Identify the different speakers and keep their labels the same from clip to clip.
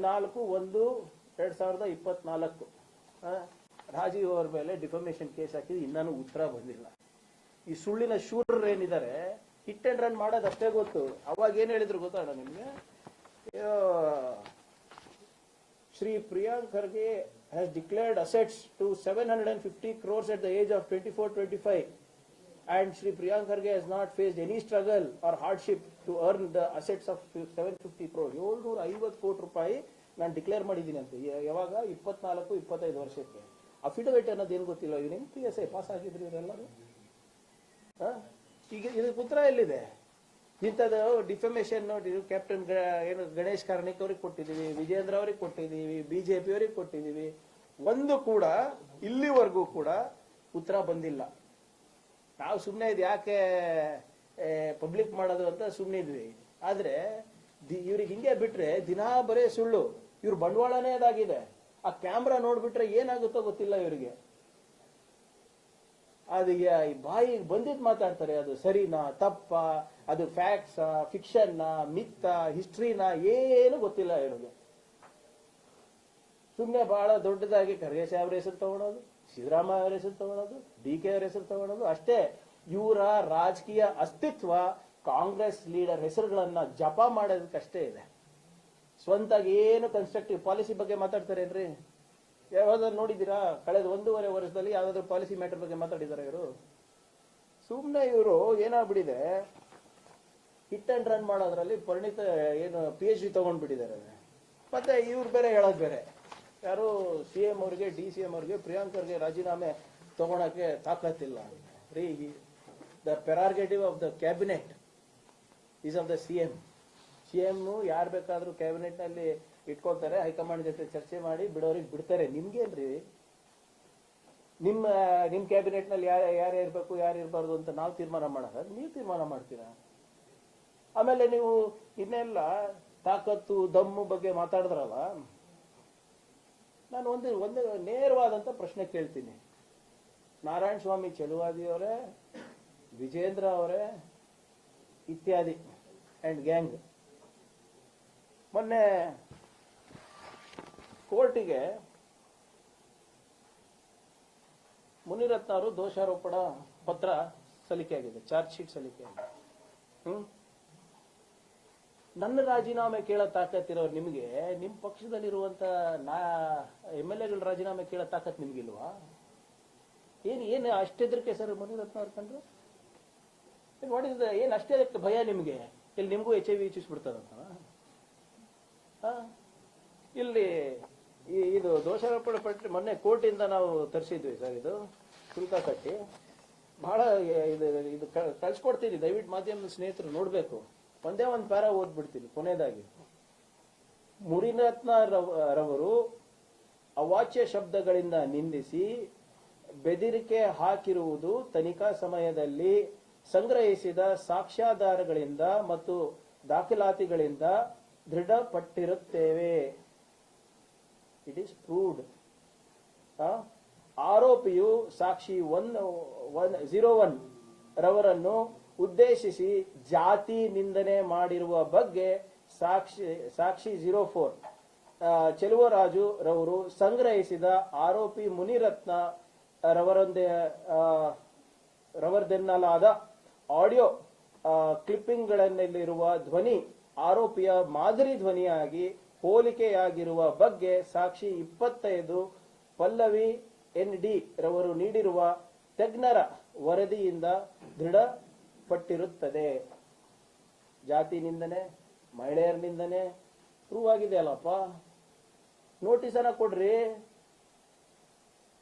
Speaker 1: ಇಪ್ಪತ್ನಾಲ್ಕು, ಒಂದು, ಎರಡ್ ಸಾವಿರದ ಇಪ್ಪತ್ನಾಲ್ಕು. ರಾಜೀವ್ ಅವರ ಮೇಲೆ ಡಿಫಮೇಷನ್ ಕೇಸ್ ಹಾಕಿದ್ರೆ ಇನ್ನೂ ಉತ್ತರ ಬಂದಿಲ್ಲ. ಈ ಸುಳ್ಳಿನ ಶೂರರ್ ಏನಿದ್ದಾರೆ ಹಿಟ್ ಅಂಡ್ ರನ್ ಮಾಡೋದು ಅಷ್ಟೇ ಗೊತ್ತು. ಅವಾಗ ಏನ್ ಹೇಳಿದ್ರು ಗೊತ್ತಾಡ ನಿಮ್ಗೆ? Shri Priyank Kharge has declared assets to seven hundred and fifty crores at the age of twenty four twenty five and Shri Kharge has not faced any struggle or hardship to earn the assets of seven fifty crore ಏಳ್ನೂರ ಐವತ್ತು ಕೋಟಿ ರೂಪಾಯಿ ನಾನು declare ಮಾಡಿದ್ದೀನಿ ಅಂತ. ಯಾವಾಗ? ಇಪ್ಪತ್ನಾಲ್ಕು, ಇಪ್ಪತ್ತೈದು ವರ್ಷಕ್ಕೆ. ಅಫಿಡವಿಟ್ ಅನ್ನೋದು ಏನು ಗೊತ್ತಿಲ್ಲ? ಇವ್ರು ಪಿ ಎಸ್ ಐ ಪಾಸ್ ಆಗಿದ್ರು ಇವರೆಲ್ಲರೂ? ಈಗ ಇದ್ರ ಉತ್ತರ ಎಲ್ಲಿದೆ? ಇಂಥದ್ದು ಡಿಫಮೇಷನ್ ನೋಡಿ ಕ್ಯಾಪ್ಟನ್ ಏನು ಗಣೇಶ್ ಕಾರ್ಣಿಕ್ ಅವ್ರಿಗೆ ಕೊಟ್ಟಿದ್ದೀವಿ ವಿಜೇಂದ್ರ ಅವ್ರಿಗೆ ಕೊಟ್ಟಿದ್ದೀವಿ ಬಿಜೆಪಿ ಅವ್ರಿಗೆ ಕೊಟ್ಟಿದ್ದೀವಿ. ಒಂದು ಕೂಡ, ಇಲ್ಲಿವರೆಗೂ ಕೂಡ ಉತ್ತರ ಬಂದಿಲ್ಲ. ನಾವು ಸುಮ್ಮನೆ ಇದು ಯಾಕೆ ಪಬ್ಲಿಕ್ ಮಾಡೋದು ಅಂತ ಸುಮ್ಮನೆ ಇದ್ವಿ. ಆದ್ರೆ ಇವ್ರಿಗೆ ಹಿಂಗೆ ಬಿಟ್ರೆ ದಿನಾ ಬರೇ ಸುಳ್ಳು. ಇವ್ರ ಬಂಡವಾಳನೇ ಅದಾಗಿದೆ. ಆ ಕ್ಯಾಮ್ರಾ ನೋಡ್ಬಿಟ್ರೆ ಏನಾಗುತ್ತೋ ಗೊತ್ತಿಲ್ಲ ಇವರಿಗೆ. ಅದು ಬಾಯಿ ಬಂದಿದ್ ಮಾತಾಡ್ತಾರೆ. ಅದು ಸರಿನಾ, ತಪ್ಪ, ಅದು ಫ್ಯಾಕ್ಟ್ಸ್ ಫಿಕ್ಷನ್ ಮಿತ್ತ ಹಿಸ್ಟ್ರಿನ ಏನು ಗೊತ್ತಿಲ್ಲ ಇವ್ರಿಗೆ. ಸುಮ್ಮನೆ ಬಹಳ ದೊಡ್ಡದಾಗಿ ಖರ್ಗೆ ಸಾಹೇಬ್ರ ಹೆಸರು ತಗೊಳೋದು ಸಿದ್ದರಾಮಯ್ಯ ಅವರ ಹೆಸರು ತಗೊಳ್ಳೋದು ಡಿ ಕೆ ಅವರ ಹೆಸರು ತಗೊಳ್ಳೋದು ಅಷ್ಟೇ. ಇವರ ರಾಜಕೀಯ ಅಸ್ತಿತ್ವ ಕಾಂಗ್ರೆಸ್ ಲೀಡರ್ ಹೆಸರುಗಳನ್ನ ಜಪ ಮಾಡೋದಕ್ಕಷ್ಟೇ ಇದೆ. ಸ್ವಂತ ಏನು ಕನ್ಸ್ಟ್ರಕ್ಟಿವ್ ಪಾಲಿಸಿ ಬಗ್ಗೆ ಮಾತಾಡ್ತಾರೆ ಏನ್ರಿ? ಯಾವ್ದಾದ್ರು ನೋಡಿದ್ದೀರಾ? ಕಳೆದ ಒಂದೂವರೆ ವರ್ಷದಲ್ಲಿ ಯಾವ್ದಾದ್ರು ಪಾಲಿಸಿ ಮ್ಯಾಟರ್ ಬಗ್ಗೆ ಮಾತಾಡಿದ್ದಾರೆ ಇವರು? ಸುಮ್ಮನೆ ಇವರು ಏನಾಗ್ಬಿಟ್ಟಿದೆ? ಹಿಟ್ ಅಂಡ್ ರನ್ ಮಾಡೋದ್ರಲ್ಲಿ ಪರಿಣಿತ ಏನು ಪಿ ಎಚ್ ಡಿ ತಗೊಂಡ್ಬಿಟ್ಟಿದ್ದಾರೆ. ಮತ್ತೆ ಇವ್ರು ಬೇರೆ, ಹೇಳೋದು ಬೇರೆ. ಯಾರು ಸಿ ಎಂ ಅವ್ರಿಗೆ ಡಿ ಸಿ ಎಂ ಅವ್ರಿಗೆ ಪ್ರಿಯಾಂಕರ್ಗೆ ರಾಜೀನಾಮೆ ತಗೊಳಕ್ಕೆ ತಾಕತ್ತಿಲ್ಲ. ರೀ the prerogative of the cabinet is of the C M C M ಯಾರು ಬೇಕಾದರೂ ಕ್ಯಾಬಿನೆಟ್ನಲ್ಲಿ ಇಟ್ಕೊಳ್ತಾರೆ, ಹೈಕಮಾಂಡ್ ಜೊತೆ ಚರ್ಚೆ ಮಾಡಿ ಬಿಡೋರಿಗೆ ಬಿಡ್ತಾರೆ. ನಿಮ್ಗೇನ್ರಿ? ನಿಮ್ಮ ನಿಮ್ಮ ಕ್ಯಾಬಿನೆಟ್ನಲ್ಲಿ ಯಾರು ಯಾರು ಇರಬೇಕು, ಯಾರು ಇರಬಾರ್ದು ಅಂತ ನಾವು ತೀರ್ಮಾನ ಮಾಡೋದ? ನೀವು ತೀರ್ಮಾನ ಮಾಡ್ತೀರಾ? ಆಮೇಲೆ ನೀವು ಇನ್ನೆಲ್ಲ ತಾಕತ್ತು, ದಮ್ಮು ಬಗ್ಗೆ ಮಾತಾಡಿದ್ರಲ್ಲ ನಾನು ಒಂದು ಒಂದು ನೇರವಾದಂತ ಪ್ರಶ್ನೆ ಕೇಳ್ತೀನಿ. ನಾರಾಯಣ ಸ್ವಾಮಿ ಚೆಲುವಾದಿ ಅವರೇ, ವಿಜೇಂದ್ರ ಅವರೇ, ಇತ್ಯಾದಿ ಅಂಡ್ ಗ್ಯಾಂಗ್ ಮೊನ್ನೆ ಕೋರ್ಟಿಗೆ ಮುನಿರತ್ನ ಅವರು ದೋಷಾರೋಪಣ ಪತ್ರ ಸಲ್ಲಿಕೆಯಾಗಿದೆ, ಚಾರ್ಜ್ ಶೀಟ್ ಸಲ್ಲಿಕೆಯಾಗಿದೆ. ಹ್ಮ್? ನನ್ನ ರಾಜೀನಾಮೆ ಕೇಳೋ ತಾಕತ್ತಿರೋರು ನಿಮಗೆ ನಿಮ್ಮ ಪಕ್ಷದಲ್ಲಿರುವಂತ ನಾ, ಎಂ ಎಲ್ ಎಗಳ ರಾಜೀನಾಮೆ ಕೇಳೋ ತಾಕತ್ ನಿಮ್ಗಿಲ್ವಾ? ಏನು ಏನು ಅಷ್ಟೆದ್ರಕ್ಕೆ ಸರ್ ಮುನಿರತ್ನ ಅವ್ರು ಕಂಡ್ರು ಇಸ್ ಏನು ಅಷ್ಟೇ ಭಯ ನಿಮಗೆ? ಇಲ್ಲಿ ನಿಮಗೂ ಎಚ್ ಐ ವಿ ಹೆಚ್ಚಿಸ್ಬಿಡ್ತಾರಂತ? ಇಲ್ಲಿ ಇದು ದೋಷಾರೋಪಣೆ ಪಟ್ಟಿ, ಮೊನ್ನೆ ಕೋರ್ಟಿಂದ ನಾವು ತರಿಸಿದ್ವಿ ಸರ್ ಇದು, ಶುಲ್ಕ ಕಟ್ಟಿ. ಬಹಳ, ಇದು ಇದು ಕಳ್ಸ್ಕೊಡ್ತೀನಿ, ದಯವಿಟ್ಟು ಮಾಧ್ಯಮದ ಸ್ನೇಹಿತರು ನೋಡ್ಬೇಕು. ಒಂದೇ ಒಂದು ಪ್ಯಾರ ಓದ್ಬಿಡ್ತೀನಿ ಕೊನೆಯದಾಗಿ ಮುರಿರತ್ನ ರವ್- ರವರು ಅವಾಚ್ಯ ಶಬ್ದಗಳಿಂದ ನಿಂದಿಸಿ ಬೆದಿರಿಕೆ ಹಾಕಿರುವುದು ತನಿಖಾ ಸಮಯದಲ್ಲಿ ಸಂಗ್ರಹಿಸಿದ ಸಾಕ್ಷ್ಯಾಧಾರಗಳಿಂದ ಮತ್ತು ದಾಖಲಾತಿಗಳಿಂದ ದೃಢಪಟ್ಟಿರುತ್ತೇವೆ. ಇಟ್ ಈಸ್ ಪ್ರೂವ್ಡ್ ಆರೋಪಿಯು ಸಾಕ್ಷಿ ಒನ್ ಒನ್ ಜೀರೋ ಒನ್ ರವರನ್ನು ಉದ್ದೇಶಿಸಿ ಜಾತಿ ನಿಂದನೆ ಮಾಡಿರುವ ಬಗ್ಗೆ ಸಾಕ್ಷಿ ಸಾಕ್ಷಿ ಜೀರೋ ಫೋರ್ ಚೆಲುವರಾಜು ರವರು ಸಂಗ್ರಹಿಸಿದ ಆರೋಪಿ ಮುನಿರತ್ನ ರವರೊಂದೇ ರವರದೆನ್ನಲಾದ ಆಡಿಯೋ ಕ್ಲಿಪ್ಪಿಂಗ್ಗಳಲ್ಲಿರುವ ಧ್ವನಿ, ಆರೋಪಿಯ ಮಾದರಿ ಧ್ವನಿಯಾಗಿ ಹೋಲಿಕೆಯಾಗಿರುವ ಬಗ್ಗೆ ಸಾಕ್ಷಿ ಇಪ್ಪತ್ತೈದು ಪಲ್ಲವಿ ಎನ್ ಡಿ ರವರು ನೀಡಿರುವ ತಜ್ಞರ ವರದಿಯಿಂದ ದೃಢಪಟ್ಟಿರುತ್ತದೆ ಜಾತಿ ನಿಂದನೆ ಮಹಿಳೆಯರ ನಿಂದನೆ ಪ್ರೂವ್ ಆಗಿದೆ ಅಲ್ಲಪ್ಪ. ನೋಟಿಸ್ ಅನ್ನ ಕೊಡ್ರಿ.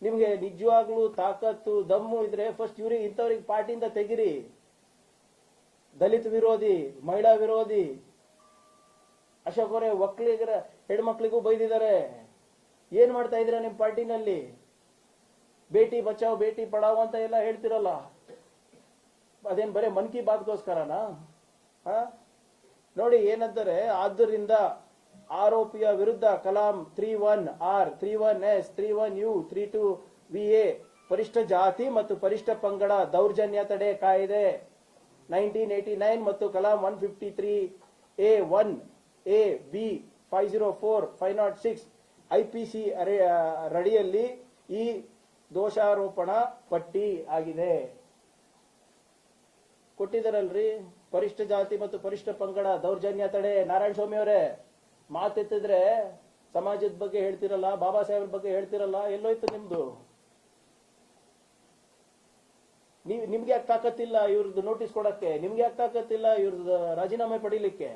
Speaker 1: ನಿಮ್ಗೆ ನಿಜವಾಗ್ಲೂ ತಾಕತ್ತು, ದಮ್ಮು ಇದ್ರೆ ಫಸ್ಟ್ ಇವ್ರಿಗೆ ಇಂಥವ್ರಿಗೆ ಪಾರ್ಟಿಯಿಂದ ತೆಗಿರಿ. ದಲಿತ ವಿರೋಧಿ, ಮಹಿಳಾ ವಿರೋಧಿ, ಅಶೋಕ್ ಅವರೇ ಒಕ್ಕಲಿಗರ ಹೆಣ್ಮಕ್ಳಿಗೂ ಬೈದಿದ್ದಾರೆ. ಏನ್ ಮಾಡ್ತಾ ಇದ್ದೀರಾ ನಿಮ್ ಪಾರ್ಟಿನಲ್ಲಿ? ಬೇಟಿ ಬಚಾವ್, ಬೇಟಿ ಪಡಾವ್ ಅಂತ ಎಲ್ಲ ಹೇಳ್ತಿರಲ್ಲ. ಅದೇನ್ ಬರೀ ಮನ್ ಕಿ ಬಾತ್ಗೋಸ್ಕರನಾ? ನೋಡಿ ಏನಂತಾರೆ ಆದ್ದರಿಂದ ಆರೋಪಿಯ ವಿರುದ್ಧ Kalam three one R, three one S, three one U, three two V A, ಪರಿಷ್ಠ ಜಾತಿ ಮತ್ತು ಪರಿಷ್ಠ ಪಂಗಡ ದೌರ್ಜನ್ಯ ತಡೆ ಕಾಯ್ದೆ ನೈನ್ಟೀನ್ ಏಟಿ ನೈನ್ ಮತ್ತು Kalam one fifty three A one, A B five zero four, five naught six, I P C ರಡಿಯಲ್ಲಿ ಈ ದೋಷಾರೋಪಣ ಪಟ್ಟಿ ಆಗಿದೆ. ಕೊಟ್ಟಿದ್ದಾರಲ್ರಿ ಪರಿಷ್ಠ ಜಾತಿ ಮತ್ತು ಪರಿಷ್ಠ ಪಂಗಡ, ದೌರ್ಜನ್ಯ ತಡೆ. ನಾರಾಯಣ ಸ್ವಾಮಿ ಅವರೇ, ಮಾತೆತ್ತಿದ್ರೆ ಸಮಾಜದ ಬಗ್ಗೆ ಹೇಳ್ತಿರಲ್ಲ, ಬಾಬಾ ಸಾಹೇಬ್ರ ಬಗ್ಗೆ ಹೇಳ್ತಿರಲ್ಲ, ಎಲ್ಲೋಯ್ತು ನಿಮ್ದು? ನೀವು ನಿಮ್ಗೆ ಯಾಕೆ ತಾಕತ್ತಿಲ್ಲ ಇವ್ರದ್ದು ನೋಟಿಸ್ ಕೊಡಕ್ಕೆ? ನಿಮ್ಗೆ ಯಾಕೆ ತಾಕತ್ತಿಲ್ಲ ಇವ್ರದ್ದು ರಾಜೀನಾಮೆ ಪಡಿಲಿಕ್ಕೆ?